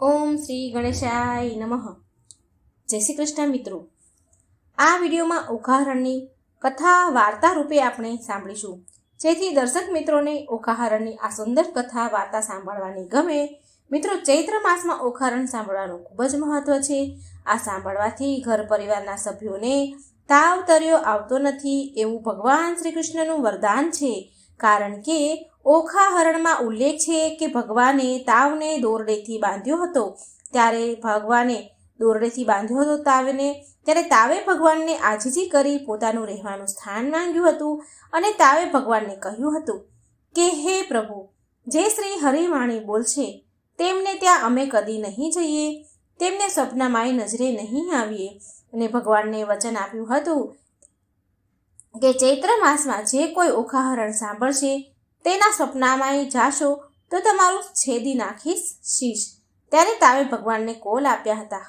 ઓમ શ્રી ગણેશાય નમઃ. જય શ્રી કૃષ્ણ મિત્રો. આ વિડીયોમાં ઓખાહરણની કથા વાર્તા રૂપે આપણે સાંભળીશું. જેથી દર્શક મિત્રોને ઓખાહરણની આ સુંદર કથા વાર્તા સાંભળવાની ગમે, મિત્રો ચૈત્ર માસમાં ઓખાહરણ સાંભળવાનું ખૂબ જ મહત્વ છે. આ સાંભળવાથી ઘર પરિવારના સભ્યોને તાવ તર્યો આવતો નથી એવું ભગવાન શ્રી કૃષ્ણનું વરદાન છે. કારણ કે ઓખાહરણમાં ઉલ્લેખ છે કે ભગવાને તાવને દોરડેથી બાંધ્યો હતો. ત્યારે ભગવાને દોરડેથી બાંધ્યો હતો તાવને, ત્યારે તાવે ભગવાનને આજીજી કરી પોતાનું રહેવાનું સ્થાન માંગ્યું હતું અને તાવે ભગવાનને કહ્યું હતું કે, હે પ્રભુ, જે શ્રી હરિવાણી બોલશે તેમને ત્યાં અમે કદી નહીં જઈએ, તેમને સપનામાંય નજરે નહીં આવીએ. અને ભગવાનને વચન આપ્યું હતું કે, ચૈત્ર માસમાં જે કોઈ ઓખાહરણ સાંભળશે તેના સપનામાંય જાશો તો તમારું છેદી નાખીશ શીશ. ત્યારે તાવે ભગવાનને કોલ આપ્યા હતા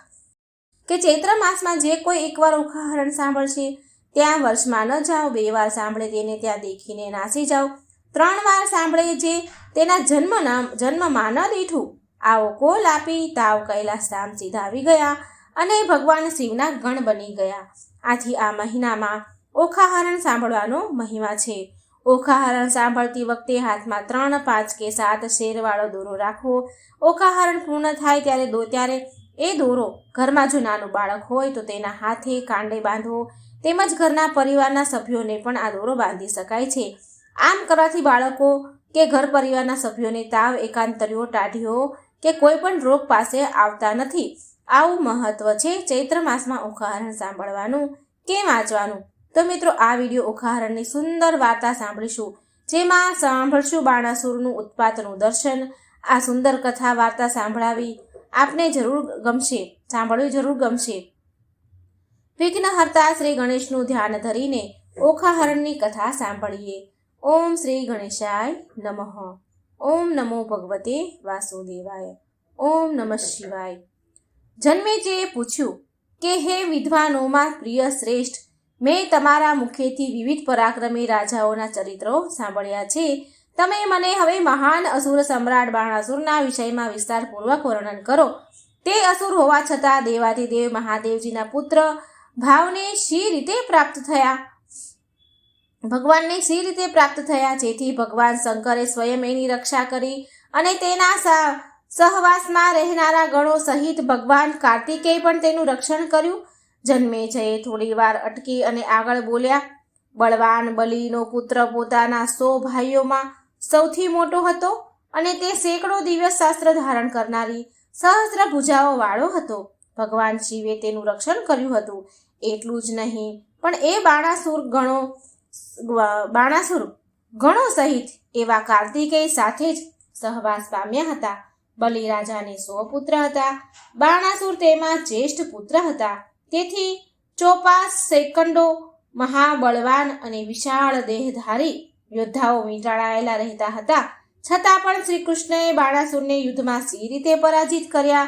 કે ચૈત્ર માસમાં જે કોઈ એકવાર ઉખાહરણ સાંભળશે, ત્યાં વર્ષમાં ન જાઓ, બે વાર સાંભળે તેને, ત્યાં દેખીને નાસી જાઓ. ત્રણ વાર સાંભળે જે તેના જન્મ નામ, જન્મમાં ન દીઠું. આવો કોલ આપી તાવ કૈલાસ ધામ સીધા આવી ગયા અને ભગવાન શિવના ગણ બની ગયા. આથી આ મહિનામાં ઓખાહરણ સાંભળવાનો મહિમા છે. ઓખાહરણ સાંભળતી વખતે હાથમાં ત્રણ પાંચ કે સાત શેરવાળો દોરો રાખવો. ઓખાહરણ પૂર્ણ થાય ત્યારે દો, ત્યારે એ દોરો ઘરમાં જો નાનું બાળક હોય તો તેના હાથે કાંડે બાંધવો. તેમજ ઘરના પરિવારના સભ્યોને પણ આ દોરો બાંધી શકાય છે. આમ કરવાથી બાળકો કે ઘર પરિવારના સભ્યોને તાવ, એકાંતરીઓ, ટાઢીઓ કે કોઈ પણ રોગ પાસે આવતા નથી. આવું મહત્વ છે ચૈત્ર માસમાં ઓખાહરણ સાંભળવાનું. કે વાંચવાનું તો મિત્રો, આ વીડિયો ઓખાહરણની સુંદર વાર્તા સાંભળીશું, જેમાં સાંભળશું બાણાસુરનું ઉત્પાતનું દર્શન. આ સુંદર કથા વાર્તા સાંભળાવી આપને જરૂર ગમશે, સાંભળવી જરૂર ગમશે. વિઘ્નહર્તા શ્રી ગણેશનું ધ્યાન ધરીને ઓખાહરણની કથા સાંભળીએ. ઓમ શ્રી ગણેશાય નમઃ. ઓમ નમો ભગવતે વાસુદેવાય. ઓમ નમઃ શિવાય. જન્મેજીએ પૂછ્યું કે, હે વિદ્વાનોમાં પ્રિય શ્રેષ્ઠ મેં તમારા મુખેથી વિવિધ પરાક્રમી રાજાઓના ચરિત્રો સાંભળ્યા છે. તમે મને હવે મહાન અસુર સમ્રાટ બાણાસુરના વિષયમાં વિસ્તારપૂર્વક વર્ણન કરો. તે અસુર હોવા છતાં દેવાધિદેવ મહાદેવજીના પુત્ર ભાવને શી રીતે પ્રાપ્ત થયા? ભગવાનને શી રીતે પ્રાપ્ત થયા? જેથી ભગવાન શંકરે સ્વયં એની રક્ષા કરી અને તેના સહ- સહવાસમાં રહેનારા ગણો સહિત ભગવાન કાર્તિકેય પણ તેનું રક્ષણ કર્યું. જન્મે જયે થોડી વાર અટકી અને આગળ બોલ્યા, બળવાન બલીનો પુત્ર પોતાના સો ભાઈઓમાં સૌથી મોટો હતો અને તે સેંકડો દિવસ શાસ્ત્ર ધારણ કરનારી સહસ્ત્ર ભુજાઓ વાળો હતો. ભગવાન શિવે તેનું રક્ષણ કર્યું હતું. એટલું જ નહીં, પણ એ બાણાસુર ગણો બાણાસુર ગણો સહિત એવા કાર્તિકેય સાથે જ સહવાસ પામ્યા હતા. બલિ રાજાને સો પુત્ર હતા. બાણાસુર તેમાં જ્યેષ્ઠ પુત્ર હતા. તેથી ચોપાસ સેકન્ડો મહાબળવાન અને વિશાળ દેહધારી યોદ્ધાઓ વીંટાળાયેલા રહેતા હતા. છતાં પણ શ્રી કૃષ્ણએ બાણાસુરને યુદ્ધમાં સી રીતે પરાજિત કર્યા.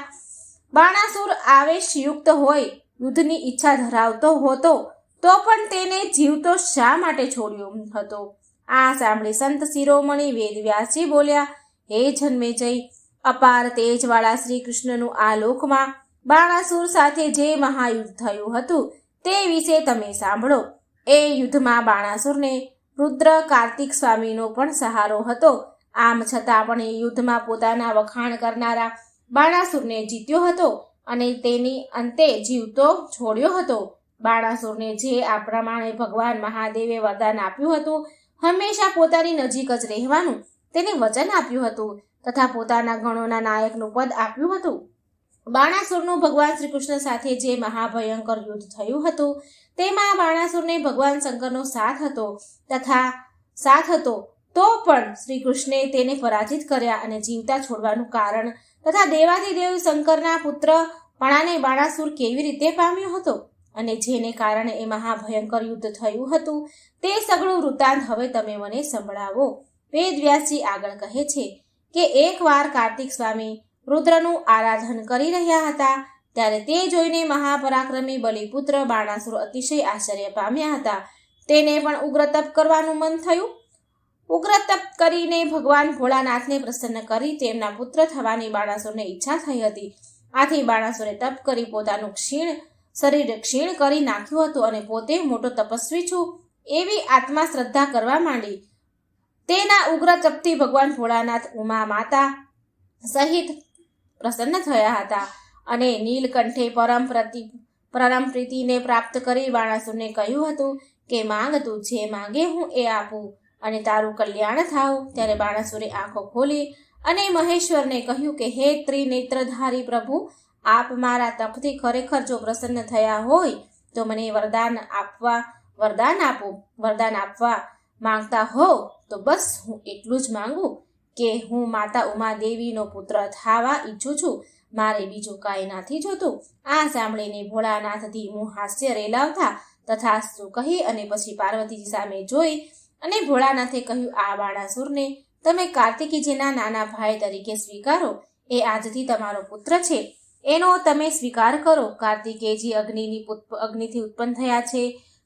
બાણાસુર આવેશયુક્ત હોય, યુદ્ધની ઈચ્છા ધરાવતો હોતો, તો પણ તેને જીવતો શા માટે છોડ્યો હતો? આ સાંભળી સંત શિરોમણી વેદવ્યાસજી બોલ્યા, હે જન્મે જય અપાર તેજવાળા શ્રી કૃષ્ણનું આ લોકમાં બાણાસુર સાથે જે મહાયુદ્ધ થયું હતું તે વિશે તમે સાંભળો. એ યુદ્ધમાં બાણાસુરને રુદ્ર કાર્તિક સ્વામીનો પણ સહારો હતો. આમ છતાં પણ એ યુદ્ધમાં પોતાના વખાણ કરનારા બાણાસુરને જીત્યો હતો અને તેની અંતે જીવતો છોડ્યો હતો. બાણાસુરને જે આ પ્રમાણે ભગવાન મહાદેવે વરદાન આપ્યું હતું, હંમેશા પોતાની નજીક જ રહેવાનું તેને વચન આપ્યું હતું તથા પોતાના ગણોના નાયકનું પદ આપ્યું હતું. બાણાસુરનું ભગવાન શ્રી કૃષ્ણ સાથે જે મહાભયંકર યુદ્ધ થયું હતું, તેમાં બાણાસુરને ભગવાન શંકરનો સાથ હતો તથા સાથ હતો, તો પણ શ્રી કૃષ્ણે તેને પરાજિત કર્યા અને જીવતા છોડવાનું કારણ તથા દેવાધિદેવ શંકરના પુત્ર પણાને બાણાસુર કેવી રીતે પામ્યો હતો અને જેને કારણે એ મહાભયંકર યુદ્ધ થયું હતું, તે સગળું વૃત્તાંત હવે તમે મને સંભળાવો. વેદવ્યાસજી આગળ કહે છે કે, એકવાર કાર્તિક સ્વામી રુદ્રનું આરાધન કરી રહ્યા હતા, ત્યારે તે જોઈને મહાપરાક્રમી બલિપુત્ર બાણાસુર અતિશય આશ્ચર્ય પામ્યા હતા. તેને પણ ઉગ્ર તપ કરવાનું મન થયું. ઉગ્ર તપ કરીને ભગવાન ભોળાનાથને પ્રસન્ન કરી તેમના પુત્ર થવાની બાણાસુરને ઈચ્છા થઈ હતી. આથી બાણાસુરે તપ કરી પોતાનું ક્ષીણ શરીર ક્ષીણ કરી નાખ્યું હતું અને પોતે મોટો તપસ્વી છું એવી આત્મા શ્રદ્ધા કરવા માંડી. તેના ઉગ્ર તપથી ભગવાન ભોળાનાથ ઉમા માતા સહિત પ્રસન્ન થયા હતા અને નીલકંઠે પરમ પ્રતિ, પરમ પ્રીતિને પ્રાપ્ત કરી બાણાસુરને કહ્યું હતું કે, માંગ તું, જે માંગે હું એ આપું. અને તારું કલ્યાણ થાવ. ત્યારે બાણાસુરે આંખો ખોલી અને મહેશ્વરને કહ્યું કે, હે ત્રિનેત્રધારી પ્રભુ, આપ મારા તપથી ખરેખર જો પ્રસન્ન થયા હોય, તો મને વરદાન આપવા, વરદાન આપો, વરદાન આપવા માંગતા હો, તો બસ હું એટલું જ માંગુ. કે હું માતા ઉમાદેવીનો પુત્ર થાવા ઈચ્છું છું. મારે બીજું કાંઈ નથી જોતું. આ સાંભળીને ભોળાનાથથી હું હાસ્ય રેલાવતા તથાસ્તુ કહી અને પછી પાર્વતીજી સામે જોઈ અને ભોળાનાથે કહ્યું, આ બાણાસુરને તમે કાર્તિકીજીના નાના ભાઈ તરીકે સ્વીકારો. એ આજથી તમારો પુત્ર છે. એનો તમે સ્વીકાર કરો. કાર્તિકેયજી અગ્નિની અગ્નિથી ઉત્પન્ન થયા છે.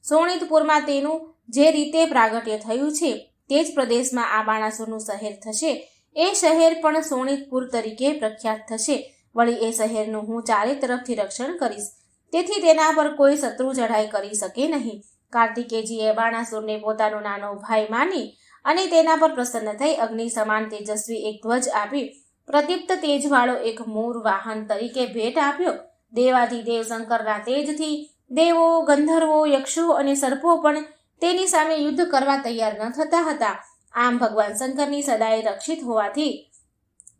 સોણિતપુરમાં તેનું જે રીતે પ્રાગટ્ય થયું છે તે જ પ્રદેશમાં આ બાણાસુરનું શહેર થશે. એ શહેર પણ સોણિતપુર તરીકે પ્રખ્યાત થશે. વળી એ શહેરનું હું ચારે તરફથી રક્ષણ કરીશ. તેથી તેના પર કોઈ શત્રુ ચઢાઈ કરી શકે નહીં. કાર્તિકેયજીએ બાણાસુરને પોતાનો નાનો ભાઈ માની અને તેના પર પ્રસન્ન થઈ અગ્નિ સમાન તેજસ્વી એક ધ્વજ આપી પ્રદીપ્ત તેજવાળો એક મૂર વાહન તરીકે ભેટ આપ્યો. દેવાધિદેવ શંકરના તેજથી દેવો, ગંધર્વો યક્ષો અને સર્પો પણ તેની સામે યુદ્ધ કરવા તૈયાર ન થતા હતા. આમ ભગવાન શંકરની સદાય રક્ષિત હોવાથી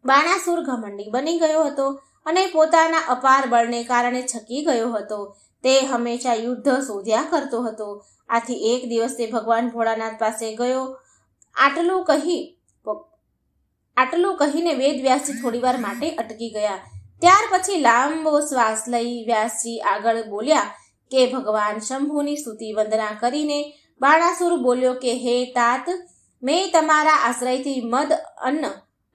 બાણાસુર ઘમંડી બની ગયો હતો અને પોતાના અપાર બળને કારણે છકી ગયો હતો. તે હંમેશા યુદ્ધ શોધ્યા કરતો હતો. આથી એક દિવસ તે ભગવાન ભોળાનાથ પાસે ગયો. આટલું કહી, આટલું કહીને વેદ વ્યાસજી થોડીવાર માટે અટકી ગયા. ત્યાર પછી લાંબો શ્વાસ લઈ વ્યાસજી આગળ બોલ્યા કે ભગવાન શંભુની સ્તુતિ વંદના કરીને બાણાસુર બોલ્યો કે, હે તાત, મેં તમારા આશ્રયથી મદ, અન્ન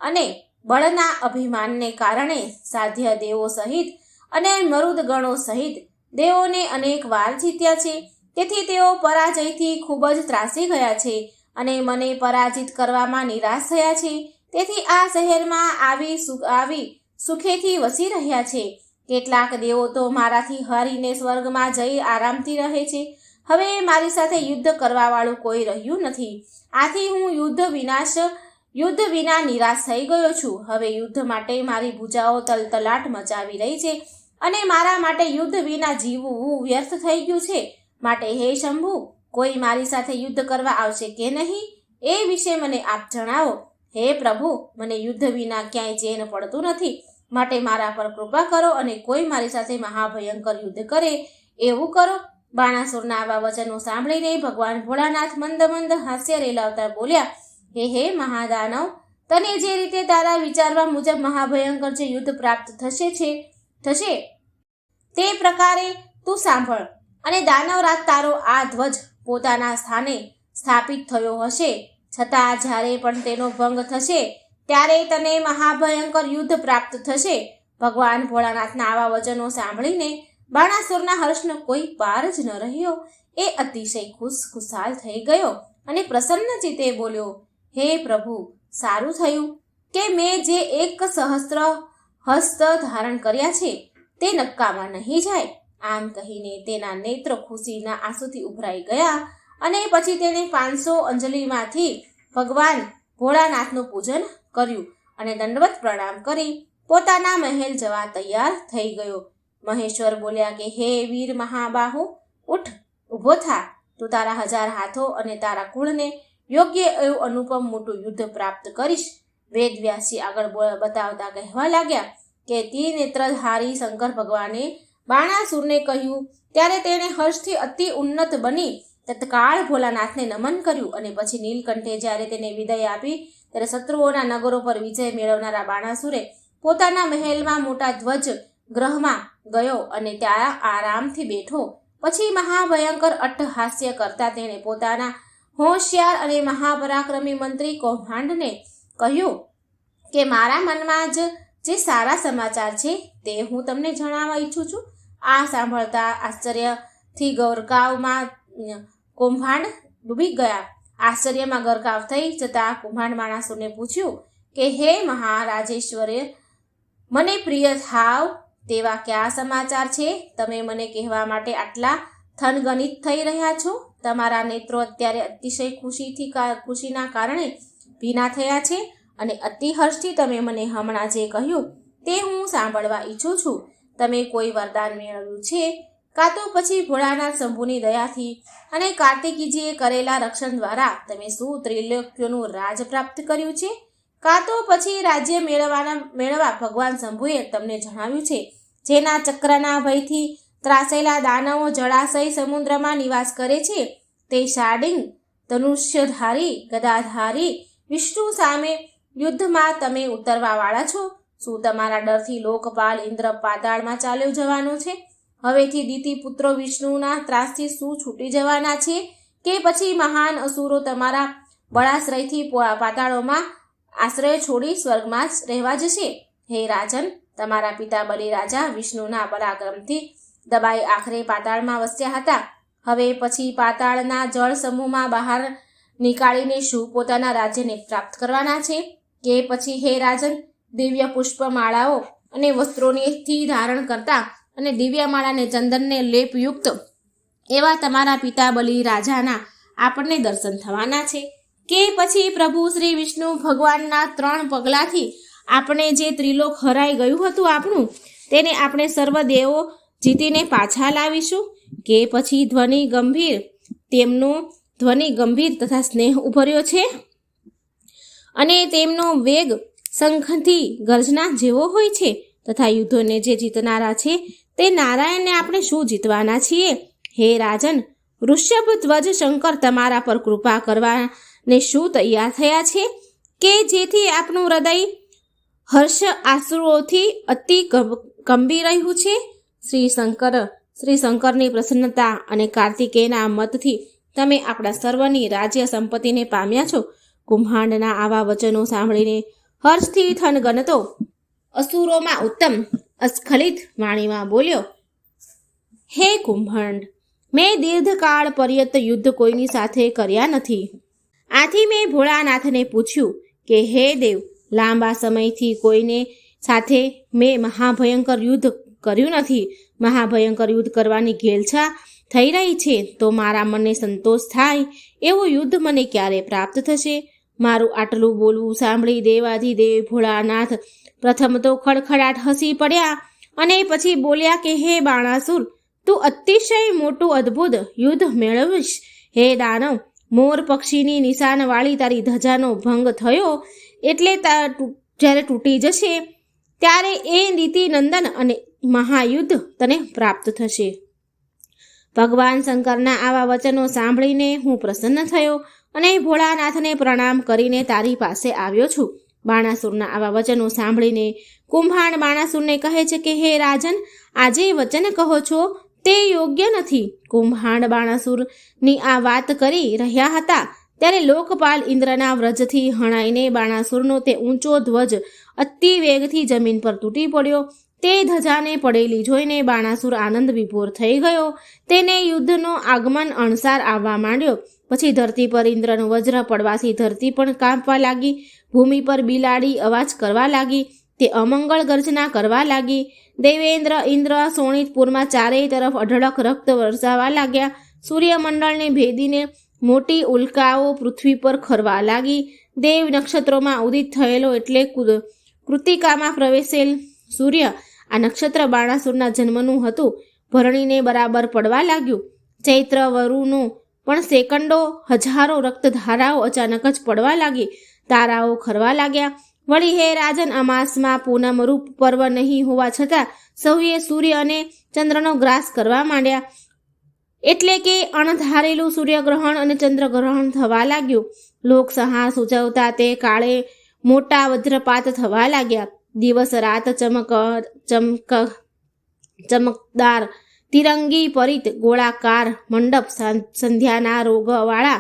અને બળના અભિમાનને કારણે સાધ્ય દેવો સહિત અને મરુદગણો સહિત દેવોને અનેક વાર જીત્યા છે. તેથી તેઓ પરાજયથી ખૂબ જ ત્રાસી ગયા છે અને મને પરાજિત કરવામાં નિરાશ થયા છે. તેથી આ શહેરમાં આવી આવી સુખેથી વસી રહ્યા છે. કેટલાક દેવો તો મારાથી હારીને સ્વર્ગમાં જઈ આરામથી રહે છે. હવે મારી સાથે યુદ્ધ કરવાવાળું કોઈ રહ્યું નથી. આથી હું યુદ્ધ વિનાશ, યુદ્ધ વિના નિરાશ થઈ ગયો છું. હવે યુદ્ધ માટે મારી ભૂજાઓ તલતલાટ મચાવી રહી છે અને મારા માટે યુદ્ધ વિના જીવવું વ્યર્થ થઈ ગયું છે. માટે હે શંભુ, કોઈ મારી સાથે યુદ્ધ કરવા આવશે કે નહીં? એ વિશે મને આપ જણાવો. હે પ્રભુ, મને યુદ્ધ વિના ક્યાંય ચેન પડતું નથી. માટે મારા પર કૃપા કરો અને કોઈ મારી સાથે મહાભયંકર યુદ્ધ કરે એવું કરો. બાણાસુરના આવા વચનો સાંભળીને ભગવાન ભોળાનાથ મંદ મંદ હાસ્ય રેલાવતા બોલ્યા, હે હે, મહાદાનવ, તને જે રીતે તારા વિચારવા મુજબ મહાભયંકર જે યુદ્ધ પ્રાપ્ત થશે છે, થશે, તે પ્રકારે તું સાંભળ, અને દાનવરાજ તારો આ ધ્વજ પોતાના સ્થાને સ્થાપિત થયો હશે. છતાં જ્યારે પણ તેનો ભંગ થશે, ત્યારે તને મહાભયંકર યુદ્ધ પ્રાપ્ત થશે. ભગવાન ભોળાનાથના આવા વચનો સાંભળીને બાણાસુરના હર્ષનો કોઈ પાર જ ન રહ્યો. એ અતિશય ખુશ ખુશાલ થઈ ગયો અને પ્રસન્ન ચિત્તે બોલ્યો, હે પ્રભુ, સારું થયું કે મેં જે એક સહસ્ત્ર હસ્ત ધારણ કર્યા છે તે નક્કામાં નહીં જાય. આમ કહીને તેના નેત્ર ખુશીના આંસુથી ઉભરાઈ ગયા અને પછી તેણે પાંચસો અંજલિમાંથી ભગવાન ભોળાનાથનું પૂજન કર્યું અને દંડવત પ્રણામ કરી પોતાના મહેલ જવા તૈયાર થઈ ગયો. મહેશ્વર બોલ્યા કે, હે વીર મહાબાહુ, ઉઠ, ઊભો થા. તું તારા હજાર હાથો અને તારા કુળને યોગ્ય એવું અનુપમ મોટું યુદ્ધ પ્રાપ્ત કરીશ. વેદવ્યાસી આગળ બતાવતા કહેવા લાગ્યા કે નેત્રધારી શંકર ભગવાને બાણાસુરને કહ્યું, ત્યારે તેણે હર્ષથી અતિ ઉન્નત બની. તત્કાળ ભોલાનાથને નમન કર્યું અને પછી નીલકંઠે જ્યારે તેને વિદાય આપી, ત્યારે શત્રુઓના નગરો પર વિજય મેળવનારા બાણાસુરે પોતાના મહેલમાં મોટા ધ્વજ ગ્રહમાં ગયો અને ત્યાં આરામથી બેઠો. પછી મહાભયંકર અટ્ટહાસ્ય કરતા તેણે પોતાના હોશિયાર અને મહાપરાક્રમી મંત્રી કૌભાંડને કહ્યું કે મારા મનમાં જ જે સારા સમાચાર છે તે હું તમને જણાવવા ઈચ્છું છું. આ સાંભળતા આશ્ચર્યથી ગૌરગાવમાં કૌભાંડ ડૂબી ગયા. આશ્ચર્યમાં ગરકાવ થઈ જતા કુંભાંડ માણસોને પૂછ્યું કે, હે મહારાજેશ્વરે, મને પ્રિય થાવ તેવા કયા સમાચાર છે? તમે મને કહેવા માટે આટલા થનગનિત થઈ રહ્યા છો? તમારા નેત્રો અત્યારે અતિશય ખુશીથી ખુશીના કારણે ભીના થયા છે અને અતિહર્ષથી તમે મને હમણાં જે કહ્યું તે હું સાંભળવા ઈચ્છું છું. તમે કોઈ વરદાન મેળવ્યું છે? કાં તો પછી ભોળાનાથ શંભુની દયાથી અને કાર્તિકીજીએ કરેલા રક્ષણ દ્વારા તમે શું ત્રિલોક્યોનું રાજ પ્રાપ્ત કર્યું છે? કાં તો પછી રાજ્ય મેળવવાના મેળવવા ભગવાન શંભુએ તમને જણાવ્યું છે જેના ચક્રના ભયથી ત્રાસેલા દાનવો જળાશય સમુદ્રમાં નિવાસ કરે છે, તે શાડિંગ, ધનુષ્યધારી, ગદાધારી, વિષ્ણુ સામે યુદ્ધમાં તમે ઉતરવાવાળા છો. શું તમારા ડરથી લોકપાલ ઇન્દ્ર પાતાળમાં ચાલ્યો જવાનો છે? હવેથી દીતિ પુત્રો વિષ્ણુના ત્રાસથી શું છૂટી જવાના છે? કે પછી મહાન અસુરો તમારા બળાશ્રયથી પાતાળોમાં આશ્રય છોડી સ્વર્ગમાં રહેવા જશે? હે રાજન તમારા પિતા બલિ રાજા વિષ્ણુના પરાક્રમથી દબાઈ આખરે પાતાળમાં વસ્યા હતા. હવે પછી પાતાળના જળ સમૂહમાં બહાર નીકાળીને શું પોતાના રાજ્યને પ્રાપ્ત કરવાના છે? કે પછી હે રાજન, દિવ્ય પુષ્પમાળાઓ અને વસ્ત્રોનેથી ધારણ કરતા અને દિવ્યમાળાને ચંદનને લેપયુક્ત એવા તમારા પિતા બલિ રાજાના આપણને દર્શન થવાના છે? કે પછી પ્રભુ શ્રી વિષ્ણુ ભગવાનના ત્રણ પગલાથી આપણે જે ત્રિલોક હરાઈ ગયું હતું આપણું, તેને આપણે સર્વદેવો જીતીને પાછા લાવીશું, કે પછી ધ્વનિ ગંભીર, તેમનો ધ્વનિ ગંભીર તથા સ્નેહ ઉભર્યો છે. અને તેમનો વેગ શંખથી ગર્જના જેવો હોય છે, તથા યુદ્ધોને જે જીતનારા છે, તે નારાયણને આપણે શું જીતવાના છીએ? હે રાજન ઋષભ ધ્વજ શંકર તમારા પર કૃપા કરવાને શું તૈયાર થયા છે? કે જેથી આપણું હૃદય હર્ષ આંસુઓથી અતિ કંબી રહ્યું છે. શ્રી શંકર શ્રી શંકરની પ્રસન્નતા અને કાર્તિકેયના મતથી તમે આપણા સર્વની રાજ્ય સંપત્તિને પામ્યા છો. કુંભાંડના આવા વચનો સાંભળીને હર્ષથી થનગનતો અસુરોમાં ઉત્તમ અસ્ખલિત વાણીમાં બોલ્યો, હે કુંભાંડ, મેં દીર્ઘકાળ પર્યંત યુદ્ધ કોઈની સાથે કર્યા નથી. આથી મેં ભોળાનાથને પૂછ્યું કે, હે દેવ લાંબા સમયથી કોઈને સાથે મેં મહાભયંકર યુદ્ધ કર્યું નથી. મહાભયંકર યુદ્ધ કરવાની ઘેલછા થઈ રહી છે, તો મારા મને સંતોષ થાય. એવું યુદ્ધ મને ક્યારે પ્રાપ્ત થશે? મારું આટલું બોલવું સાંભળી દેવાધિદેવ ભોળાનાથ પ્રથમ તો ખડખડાટ હસી પડ્યા અને પછી બોલ્યા કે, હે બાણાસુર, તું અતિશય મોટું અદ્ભુત યુદ્ધ મેળવીશ. હે દાનવ, મોર પક્ષીની નિશાનવાળી તારી ધજાનો ભંગ થયો. એટલે જ્યારે તૂટી જશે, ત્યારે એ નીતિનંદન અને મહાયુદ્ધ તને પ્રાપ્ત થશે. ભગવાન શંકરના આવા વચનો સાંભળીને હું પ્રસન્ન થયો અને ભોળાનાથને પ્રણામ કરીને તારી પાસે આવ્યો છું. બાણાસુરના આવા વચનો સાંભળીને કુંભાંડ બાણાસુરને કહે છે કે, હે રાજન, આજે વચન કહો છો? તે યોગ્ય નથી. કુંભાંડ બાણાસુરની આ વાત કરી રહ્યા હતા. ત્યારે લોકપાલ ઇન્દ્રના વ્રજથી હણાઈને બાણાસુરનો તે ઊંચો ધ્વજ અતિ વેગથી જમીન પર તૂટી પડ્યો. તે ધજાને પડેલી જોઈને બાણાસુર આનંદ વિભોર થઈ ગયો. તેને યુદ્ધનો આગમન અણસાર આવવા માંડ્યો. પછી ધરતી પર ઇન્દ્રનું વજ્ર પડવાથી ધરતી પણ કાંપવા લાગી. ભૂમિ પર બિલાડી અવાજ કરવા લાગી. તે અમંગળ ગર્જના કરવા લાગી. દેવેન્દ્ર, ઇન્દ્ર, સોણિતપુરમાં ચારેય તરફ અઢળક રક્ત વરસાવા લાગ્યા. સૂર્યમંડળને ભેદીને મોટી ઉલ્કાઓ પૃથ્વી પર ખરવા લાગી. દેવ નક્ષત્રોમાં ઉદિત થયેલો એટલે કૃતિકામાં પ્રવેશેલ સૂર્ય આ નક્ષત્ર બાણાસુરના જન્મનું હતું. ભરણીને બરાબર પડવા લાગ્યું. ચૈત્ર વરુનું પણ સેકન્ડો હજારો રક્તધારાઓ અચાનક જ પડવા લાગી. તારાઓ ખરવા લાગ્યા. વળી હે રાજન અમાસમાં પૂનમ રૂપ પર્વ નહીં હોવા છતાં સૌએ સૂર્ય અને ચંદ્રનો ગ્રાસ કરવા માંડ્યા. એટલે કે અણધારેલું સૂર્યગ્રહણ અને ચંદ્રગ્રહણ થવા લાગ્યું. લોકસહા સૂચવતા તે કાળે મોટા વજ્રપાત થવા લાગ્યા. દિવસ રાત ચમક ચમક, ચમકદાર તિરંગી પરિત ગોળાકાર મંડપ સંધ્યાના રોગવાળા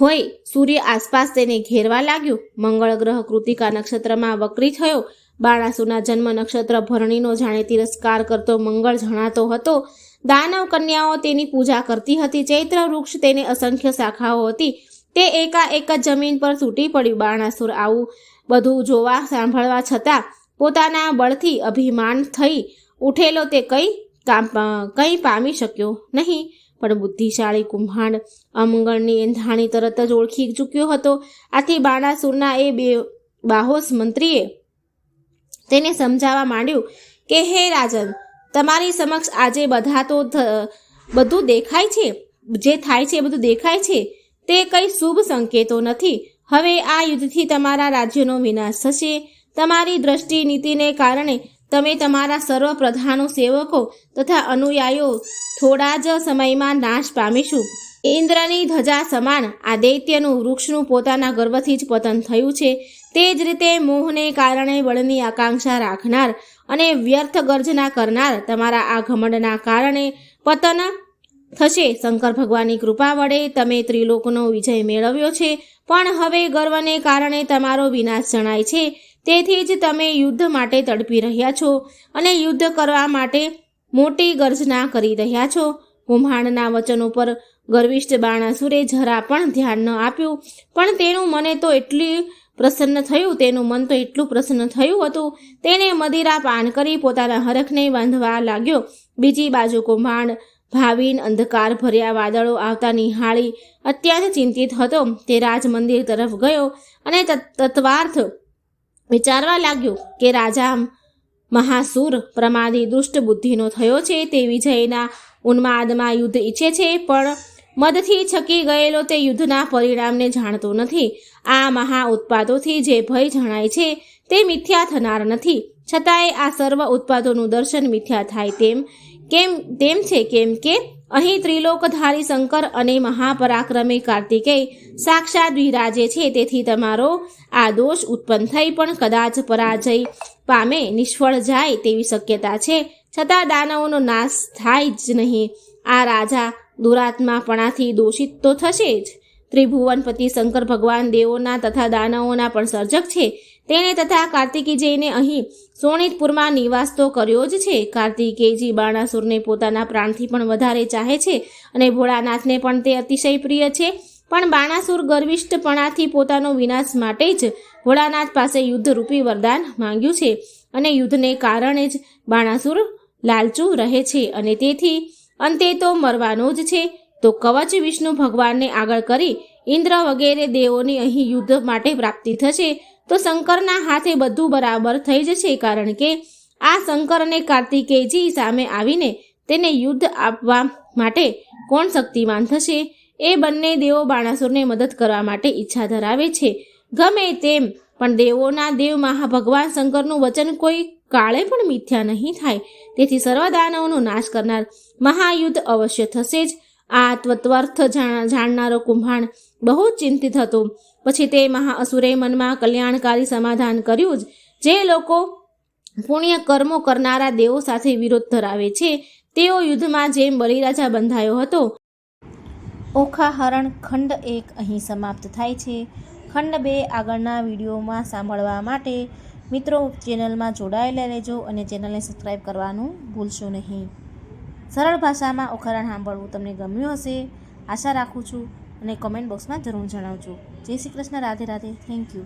હોય. સૂર્ય આસપાસ તેને ઘેરવા લાગ્યું. મંગળ ગ્રહ કૃતિકા નક્ષત્રમાં વક્રી થયો. બાણાસુના જન્મ નક્ષત્ર ભરણીનો જાણે તિરસ્કાર કરતો મંગળ જણાતો હતો. દાનવ કન્યાઓ તેની પૂજા કરતી હતી. ચૈત્ર વૃક્ષ તેને અસંખ્ય શાખાઓ હતી. તે એકાએક જ જમીન પર તૂટી પડ્યું. બાણાસુર આવું બધું જોવા સાંભળવા છતાં પોતાના બળથી અભિમાન થઈ ઉઠેલો તે કંઈ કામ કંઈ પામી શક્યો નહીં. પણ બુદ્ધિશાળી કુંભાંડ અમંગળની એંધાણી તરત જ ઓળખી ચૂક્યો હતો. આથી બાણાસુરના એ બે બાહોશ મંત્રીએ તેને સમજાવવા માંડ્યું કે, હે રાજન તમારી સમક્ષ આજે બધા તો બધું દેખાય છે, જે થાય છે બધું દેખાય છે, તે કંઈ શુભ સંકેતો નથી. હવે આ યુદ્ધથી તમારા રાજ્યનો વિનાશ થશે. તમારી દ્રષ્ટિ નીતિને કારણે તમે તમારા સર્વ પ્રધાનો સેવકો તથા અનુયાયીઓ થોડા જ સમયમાં નાશ પામીશું. ઇન્દ્રની ધજા સમાન આ દૈત્યનું વૃક્ષનું પોતાના ગર્ભથી જ પતન થયું છે. તે જ રીતે મોહને કારણે બળની આકાંક્ષા રાખનાર અને વ્યર્થ ગર્જના કરનાર તમારા આ ઘમંડના કારણે પતન થશે. શંકર ભગવાનની કૃપા વડે તમે ત્રિલોકનો વિજય મેળવ્યો છે. પણ હવે ગર્વને કારણે તમારો વિનાશ જણાય છે. તેથી જ તમે યુદ્ધ માટે તડપી રહ્યા છો અને યુદ્ધ કરવા માટે મોટી ગર્જના કરી રહ્યા છો. કુંભાંડના વચન ઉપર ગર્વિષ્ઠ બાણાસુરે જરા પણ ધ્યાન ન આપ્યું. પણ તેનું મને તો એટલી પ્રસન્ન થયું, તેનું મન તો એટલું પ્રસન્ન થયું હતું. તેણે મદિરા પાન કરી, પોતાના હરખને બાંધવા લાગ્યો. બીજી બાજુ કુંભાંડ, ભાવિન, અંધકાર ભર્યા વાદળો આવતા નિહાળી અત્યંત ચિંતિત હતો. તે રાજમંદિર તરફ ગયો અને તત- તત્વાર્થ વિચારવા લાગ્યો કે રાજા મહાસુર પ્રમાદી દુષ્ટ બુદ્ધિનો થયો છે, તે વિજયના ઉન્માદમાં યુદ્ધ ઈચ્છે છે, પણ મદથી છકી ગયેલો તે યુદ્ધના પરિણામને જાણતો નથી. આ મહા ઉત્પાદોથી જે ભય જણાય છે તે મિથ્યા થનાર નથી. છતાંય આ સર્વ ઉત્પાદોનું દર્શન મિથ્યા થાય તેમ, કેમ, તેમ છે કેમ કે અહીં ત્રિલોકધારી શંકર અને મહાપરાક્રમી કાર્તિકેય સાક્ષાત વિરાજે છે, તેથી તમારો આ દોષ ઉત્પન્ન થઈ પણ કદાચ પરાજય પામે, નિષ્ફળ જાય તેવી શક્યતા છે. છતાં દાનવોનો નાશ થાય જ નહીં. આ રાજા દુરાત્માપણાથી દોષિત તો થશે જ. ત્રિભુવનપતિ શંકર ભગવાન દેવોના તથા દાનવોના પણ સર્જક છે. તેણે તથા કાર્તિકીજયને અહીં સોણિતપુરમાં નિવાસ તો કર્યો જ છે. કાર્તિકેયજી બાણાસુરને પોતાના પ્રાણથી પણ વધારે ચાહે છે અને ભોળાનાથને પણ તે અતિશય પ્રિય છે. પણ બાણાસુર ગર્વિષ્ઠપણાથી પોતાનો વિનાશ માટે જ ભોળાનાથ પાસે યુદ્ધરૂપી વરદાન માંગ્યું છે અને યુદ્ધને કારણે જ બાણાસુર લાલચુ રહે છે અને તેથી અંતે તો મરવાનો જ છે. તો કવચ વિષ્ણુ ભગવાનને આગળ કરી ઇન્દ્ર વગેરે દેવોની અહીં યુદ્ધ માટે પ્રાપ્તિ થશે. તો શંકરના હાથે બધું બરાબર થઈ જશે કારણ કે આ શંકર અને કાર્તિકેયજી સામે આવીને તેને યુદ્ધ આપવા માટે કોણ શક્તિમાન થશે? એ બંને દેવો બાણાસુરને મદદ કરવા માટે ઈચ્છા ધરાવે છે. ગમે તેમ, પણ દેવોના દેવ મહા ભગવાન શંકરનું વચન કોઈ કાળે પણ મિથ્યા નહીં થાય. તેથી સર્વ દાનવોનો નાશ કરનાર મહાયુદ્ધ અવશ્ય થશે જ. આ તત્વાર્થ જાણ- જાણનારો કુંભાણ બહુ ચિંતિત હતો. પછી તે મહાઅસુરે મનમાં કલ્યાણકારી સમાધાન કર્યું જ. જે લોકો પુણ્ય કર્મો કરનારા દેવો સાથે વિરોધ ધરાવે છે, તેઓ યુદ્ધમાં જેમ બલિરાજા બંધાયો હતો. ઓખા હરણ ખંડ એક અહીં સમાપ્ત થાય છે. ખંડ બે આગળના વિડીયોમાં સાંભળવા માટે મિત્રો ચેનલમાં જોડાયેલા રહેજો અને ચેનલને સબસ્ક્રાઈબ કરવાનું ભૂલશો નહીં. સરળ ભાષામાં ઓખારણ સાંભળવું તમને ગમ્યું હશે? આશા રાખું છું અને કોમેન્ટ બોક્સમાં જરૂર જણાવજો. જય શ્રી કૃષ્ણ, રાધે રાધે. Thank you